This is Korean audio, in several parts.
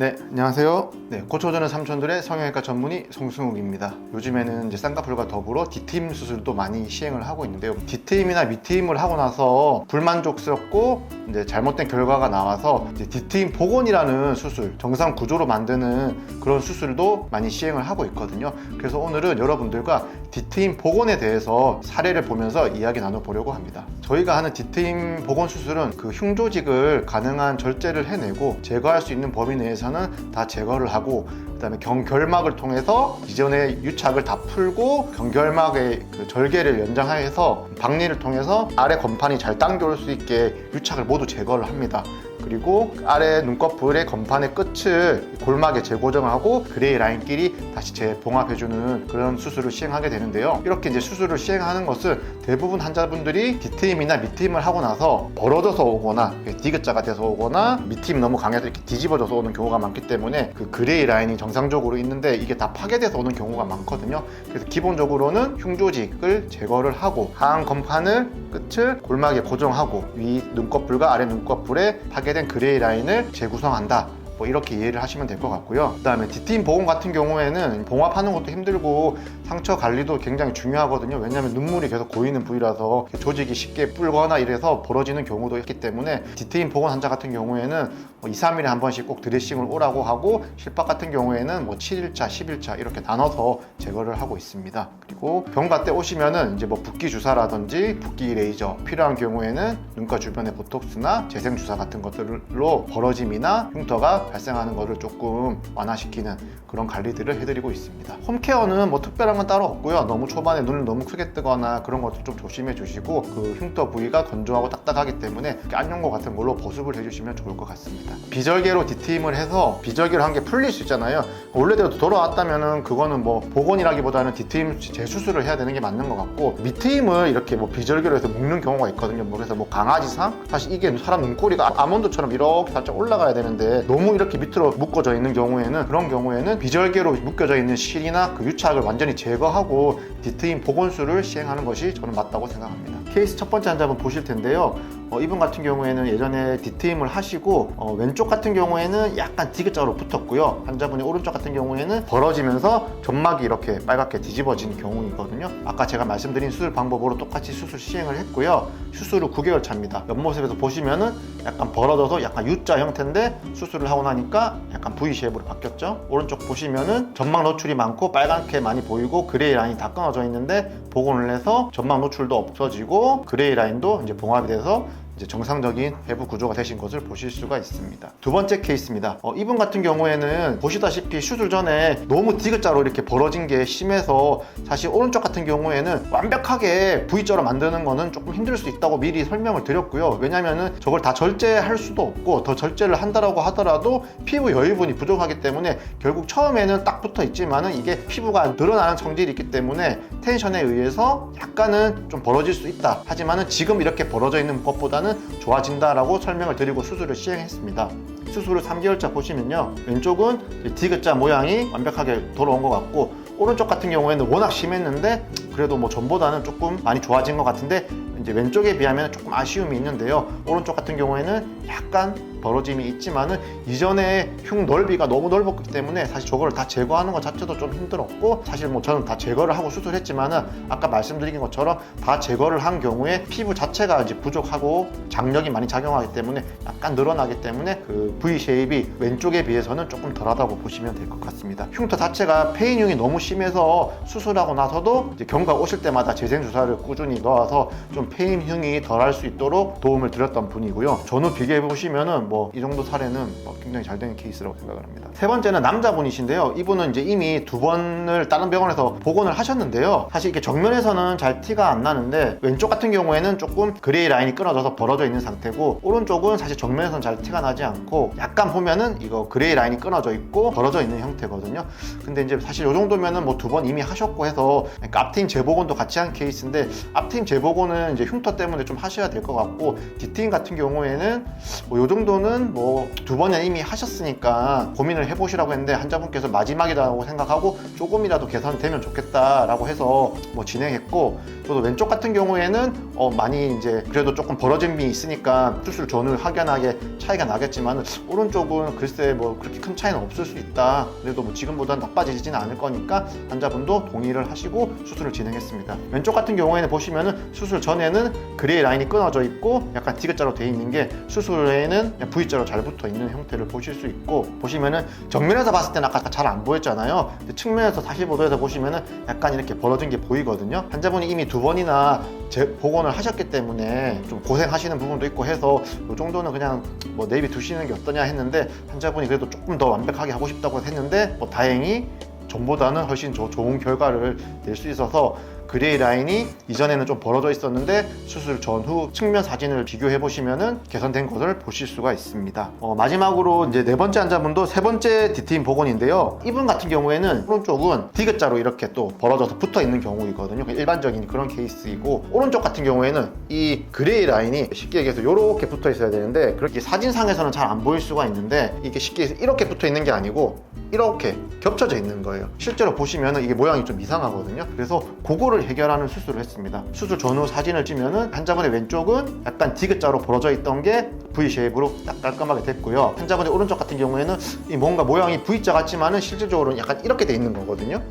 네, 안녕하세요. 네, 고쳐주는 삼촌들의 성형외과 전문의 송승욱입니다. 요즘에는 이제 쌍꺼풀과 더불어 D트임 수술도 많이 시행을 하고 있는데요. D트임이나 밑트임을 하고 나서 불만족스럽고 이제 잘못된 결과가 나와서 이제 D트임 복원이라는 수술, 정상 구조로 만드는 그런 수술도 많이 시행을 하고 있거든요. 그래서 오늘은 여러분들과 D트임 복원에 대해서 사례를 보면서 이야기 나눠보려고 합니다. 저희가 하는 D트임 복원 수술은 그 흉조직을 가능한 절제를 해내고 제거할 수 있는 범위 내에서는 다 제거를 하고 그다음에 경결막을 통해서 이전의 유착을 다 풀고 경결막의 그 절개를 연장해서 박리를 통해서 아래 건판이 잘 당겨올 수 있게 유착을 모두 제거를 합니다. 그리고 아래 눈꺼풀의 건판의 끝을 골막에 재고정을 하고 그레이 라인끼리 다시 재봉합해주는 그런 수술을 시행하게 되는데요. 이렇게 이제 수술을 시행하는 것은 대부분 환자분들이 D트임이나 밑트임을 하고 나서 벌어져서 오거나 디귿자가 돼서 오거나 밑트임 너무 강해서 이렇게 뒤집어져서 오는 경우가 많기 때문에 그 그레이 라인이 정상적으로 있는데 이게 다 파괴돼서 오는 경우가 많거든요. 그래서 기본적으로는 흉조직을 제거를 하고 하안 건판을 끝을 골막에 고정하고 위 눈꺼풀과 아래 눈꺼풀에 파괴 된 그레이 라인을 재구성한다. 뭐 이렇게 이해를 하시면 될 것 같고요. 그 다음에 D팀 보건 같은 경우에는 봉합하는 것도 힘들고 상처 관리도 굉장히 중요하거든요. 왜냐하면 눈물이 계속 고이는 부위라서 조직이 쉽게 불거나 이래서 벌어지는 경우도 있기 때문에 D팀 보건 환자 같은 경우에는 뭐 2, 3일에 한 번씩 꼭 드레싱을 오라고 하고 실밥 같은 경우에는 뭐 7일차, 10일차 이렇게 나눠서 제거를 하고 있습니다. 그리고 병가 때 오시면은 이제 뭐 붓기 주사라든지 붓기 레이저 필요한 경우에는 눈가 주변에 보톡스나 재생 주사 같은 것들로 벌어짐이나 흉터가 발생하는 것을 조금 완화시키는 그런 관리들을 해드리고 있습니다. 홈케어는 뭐 특별한 건 따로 없고요. 너무 초반에 눈을 너무 크게 뜨거나 그런 것도 좀 조심해 주시고 그 흉터 부위가 건조하고 딱딱하기 때문에 안녕고 같은 걸로 보습을 해주시면 좋을 것 같습니다. 비절개로 디트임을 해서 비절개로 한 게 풀릴 수 있잖아요. 원래대로 돌아왔다면은 그거는 뭐 복원이라기보다는 디트임 재수술을 해야 되는 게 맞는 것 같고 밑트임을 이렇게 뭐 비절개로 해서 묶는 경우가 있거든요. 뭐 그래서 뭐 강아지상 사실 이게 사람 눈꼬리가 아몬드처럼 이렇게 살짝 올라가야 되는데 너무 이렇게 밑으로 묶어져 있는 경우에는 그런 경우에는 비절개로 묶여져 있는 실이나 그 유착을 완전히 제거하고 디트임 복원술을 시행하는 것이 저는 맞다고 생각합니다. 케이스 첫 번째 환자 한번 보실 텐데요. 어, 이분 같은 경우에는 예전에 디트임을 하시고 어, 왼쪽 같은 경우에는 약간 디귿자로 붙었고요. 환자분이 오른쪽 같은 경우에는 벌어지면서 점막이 이렇게 빨갛게 뒤집어진 경우이거든요. 아까 제가 말씀드린 수술 방법으로 똑같이 수술 시행을 했고요. 수술 후 9개월 차입니다. 옆모습에서 보시면은 약간 벌어져서 약간 U자 형태인데 수술을 하고 나니까 약간 V 쉐입으로 바뀌었죠. 오른쪽 보시면은 점막 노출이 많고 빨갛게 많이 보이고 그레이 라인이 다 끊어져 있는데 복원을 해서 점막 노출도 없어지고 그레이 라인도 이제 봉합이 돼서 이제 정상적인 회부 구조가 되신 것을 보실 수가 있습니다. 두 번째 케이스입니다. 어, 이분 같은 경우에는 보시다시피 수술 전에 너무 디귿자로 이렇게 벌어진 게 심해서 사실 오른쪽 같은 경우에는 완벽하게 V자로 만드는 거는 조금 힘들 수 있다고 미리 설명을 드렸고요. 왜냐면은 저걸 다 절제할 수도 없고 더 절제를 한다라고 하더라도 피부 여유분이 부족하기 때문에 결국 처음에는 딱 붙어 있지만은 이게 피부가 늘어나는 성질이 있기 때문에 텐션에 의해서 약간은 좀 벌어질 수 있다. 하지만은 지금 이렇게 벌어져 있는 것보다 는 좋아진다라고 설명을 드리고 수술을 시행했습니다. 수술 후 3개월차 보시면요. 왼쪽은 디귿자 모양이 완벽하게 돌아온 것 같고 오른쪽 같은 경우에는 워낙 심했는데 그래도 뭐 전보다는 조금 많이 좋아진 것 같은데 이제 왼쪽에 비하면 조금 아쉬움이 있는데요. 오른쪽 같은 경우에는 약간 벌어짐이 있지만은 이전에 흉 넓이가 너무 넓었기 때문에 사실 저거를 다 제거하는 것 자체도 좀 힘들었고 사실 뭐 저는 다 제거를 하고 수술했지만은 아까 말씀드린 것처럼 다 제거를 한 경우에 피부 자체가 이제 부족하고 장력이 많이 작용하기 때문에 약간 늘어나기 때문에 그 V 쉐입이 왼쪽에 비해서는 조금 덜하다고 보시면 될 것 같습니다. 흉터 자체가 페인흉이 너무 심해서 수술하고 나서도 이제 경과 오실 때마다 재생 주사를 꾸준히 넣어서 좀 페인흉이 덜할 수 있도록 도움을 드렸던 분이고요. 전후 비교해 보시면은 뭐 이 정도 사례는 뭐 굉장히 잘된 케이스라고 생각을 합니다. 세 번째는 남자분이신데요. 이분은 이제 이미 두 번을 다른 병원에서 복원을 하셨는데요. 사실 이게 정면에서는 잘 티가 안 나는데 왼쪽 같은 경우에는 조금 그레이 라인이 끊어져서 벌어져 있는 상태고 오른쪽은 사실 정면에서는 잘 티가 나지 않고 약간 보면은 이거 그레이 라인이 끊어져 있고 벌어져 있는 형태거든요. 근데 이제 사실 이 정도면은 뭐 두 번 이미 하셨고 해서 앞트임 재복원도 같이 한 케이스인데 앞트임 재복원은 이제 흉터 때문에 좀 하셔야 될 것 같고 뒤트임 같은 경우에는 뭐이 정도는 정도는 뭐두 번은 이미 하셨으니까 고민을 해보시라고 했는데 환자분께서 마지막이라고 생각하고 조금이라도 개선되면 좋겠다라고 해서 뭐 진행했고 저도 왼쪽 같은 경우에는 어 많이 이제 그래도 조금 벌어진 미 있으니까 수술 전후 확연하게 차이가 나겠지만 오른쪽은 글쎄 뭐 그렇게 큰 차이는 없을 수 있다. 그래도 뭐 지금보다 나빠지지는 않을 거니까 환자분도 동의를 하시고 수술을 진행했습니다. 왼쪽 같은 경우에는 보시면은 수술 전에는 그레이 라인이 끊어져 있고 약간 디귿자로 돼 있는 게 수술 후에는 V자로 잘 붙어 있는 형태를 보실 수 있고 보시면은 정면에서 봤을 때는 아까 잘 안 보였잖아요. 근데 측면에서 45도에서 보시면은 약간 이렇게 벌어진 게 보이거든요. 환자분이 이미 두 번이나 재 복원을 하셨기 때문에 좀 고생하시는 부분도 있고 해서 이 정도는 그냥 뭐 내비 두시는 게 어떠냐 했는데 환자분이 그래도 조금 더 완벽하게 하고 싶다고 했는데 뭐 다행히 전보다는 훨씬 더 좋은 결과를 낼 수 있어서 그레이 라인이 이전에는 좀 벌어져 있었는데 수술 전후 측면 사진을 비교해 보시면은 개선된 것을 보실 수가 있습니다. 어, 마지막으로 이제 네 번째 환자분도 세 번째 디트인 복원인데요. 이분 같은 경우에는 오른쪽은 디귿자로 이렇게 또 벌어져서 붙어 있는 경우이거든요. 일반적인 그런 케이스이고 오른쪽 같은 경우에는 이 그레이 라인이 쉽게 얘기해서 이렇게 붙어 있어야 되는데 그렇게 사진상에서는 잘 안 보일 수가 있는데 이게 쉽게 해서 이렇게 붙어 있는 게 아니고 이렇게 겹쳐져 있는 거예요. 실제로 보시면은 이게 모양이 좀 이상하거든요. 그래서 그거를 해결하는 수술을 했습니다. 수술 전후 사진을 찍으면은 환자분의 왼쪽은 약간 디귿자로 벌어져 있던 게 V 쉐입으로 딱 깔끔하게 됐고요. 환자분의 오른쪽 같은 경우에는 이 뭔가 모양이 V자 같지만은 실질적으로는 약간 이렇게 돼 있는 거거든요.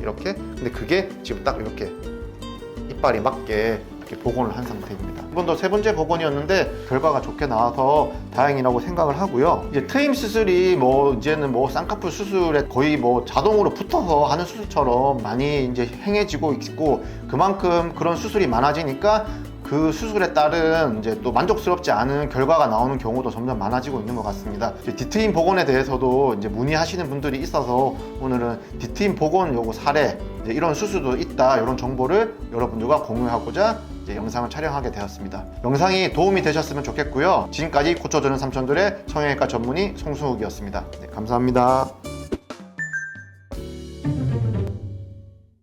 이렇게. 근데 그게 지금 딱 이렇게 이빨이 맞게 이렇게 복원을 한 상태입니다. 더세 번째 복원이었는데 결과가 좋게 나와서 다행이라고 생각을 하고요. 이제 트임 수술이 뭐 이제는 뭐 쌍꺼풀 수술에 거의 뭐 자동으로 붙어서 하는 수술처럼 많이 이제 행해지고 있고 그만큼 그런 수술이 많아지니까 그 수술에 따른 이제 또 만족스럽지 않은 결과가 나오는 경우도 점점 많아지고 있는 것 같습니다. 디트인 복원에 대해서도 이제 문의하시는 분들이 있어서 오늘은 디트인 복원 요거 사례 이런 수술도 있다 이런 정보를 여러분들과 공유하고자 이제 영상을 촬영하게 되었습니다. 영상이 도움이 되셨으면 좋겠고요. 지금까지 고쳐주는 삼촌들의 성형외과 전문의 송승욱이었습니다. 네, 감사합니다.